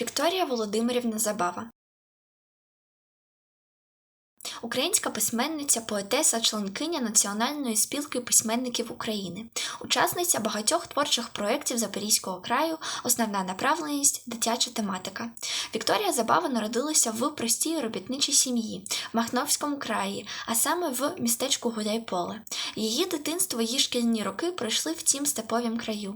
Вікторія Володимирівна Забава. Українська письменниця, поетеса, членкиня Національної спілки письменників України, учасниця багатьох творчих проєктів Запорізького краю, основна направленість дитяча тематика. Вікторія Забава народилася в простій робітничій сім'ї в Махновському краї, а саме в містечку Гуляйполе. Її дитинство і шкільні роки пройшли в цім степовім краю.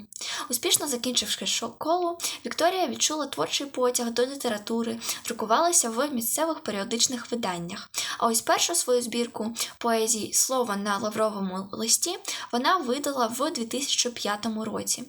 Успішно закінчивши школу, Вікторія відчула творчий потяг до літератури, друкувалася в місцевих періодичних виданнях. А ось першу свою збірку поезії Слово на лавровому листі вона видала в 2005 році.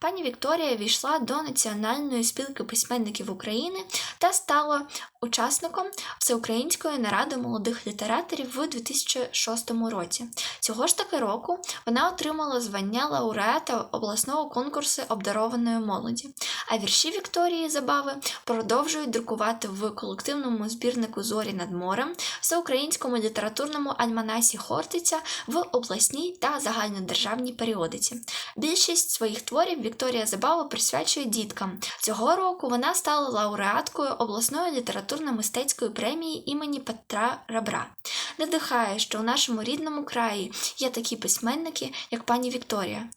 Пані Вікторія війшла до Національної спілки письменників України та стала учасником Всеукраїнської наради молодих літераторів у 2006 році. Цього ж таки року вона отримала звання лауреата обласного конкурсу обдарованої молоді. А вірші Вікторії Забави продовжують друкувати в колективному збірнику Зорі над морем, всеукраїнському літературному альманасі Хортиця в обласній та загальнодержавній періодиці. Більшість своїх творів Вікторія Забава присвячує діткам. Цього року вона стала лауреаткою обласної літературно-мистецької премії імені Петра Рабра. Надихає, що у нашому рідному краї є такі письменники, як пані Вікторія.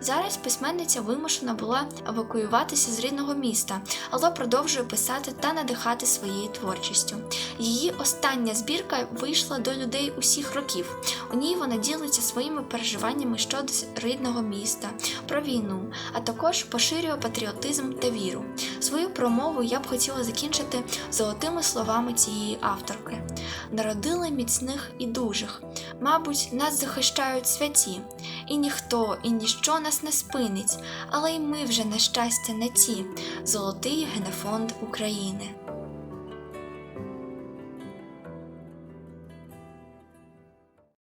Зараз письменниця вимушена була евакуюватися з рідного міста, але продовжує писати та надихати своєю творчістю. Її остання збірка вийшла до людей усіх років. У ній вона ділиться своїми переживаннями щодо рідного міста, про війну, а також поширює патріотизм та віру. Свою промову я б хотіла закінчити золотими словами цієї авторки: народили міцних і дужих, мабуть, нас захищають святі, і ніхто, і ніщо нас не спинить, але й ми вже на щастя не ті, золотий генофонд України.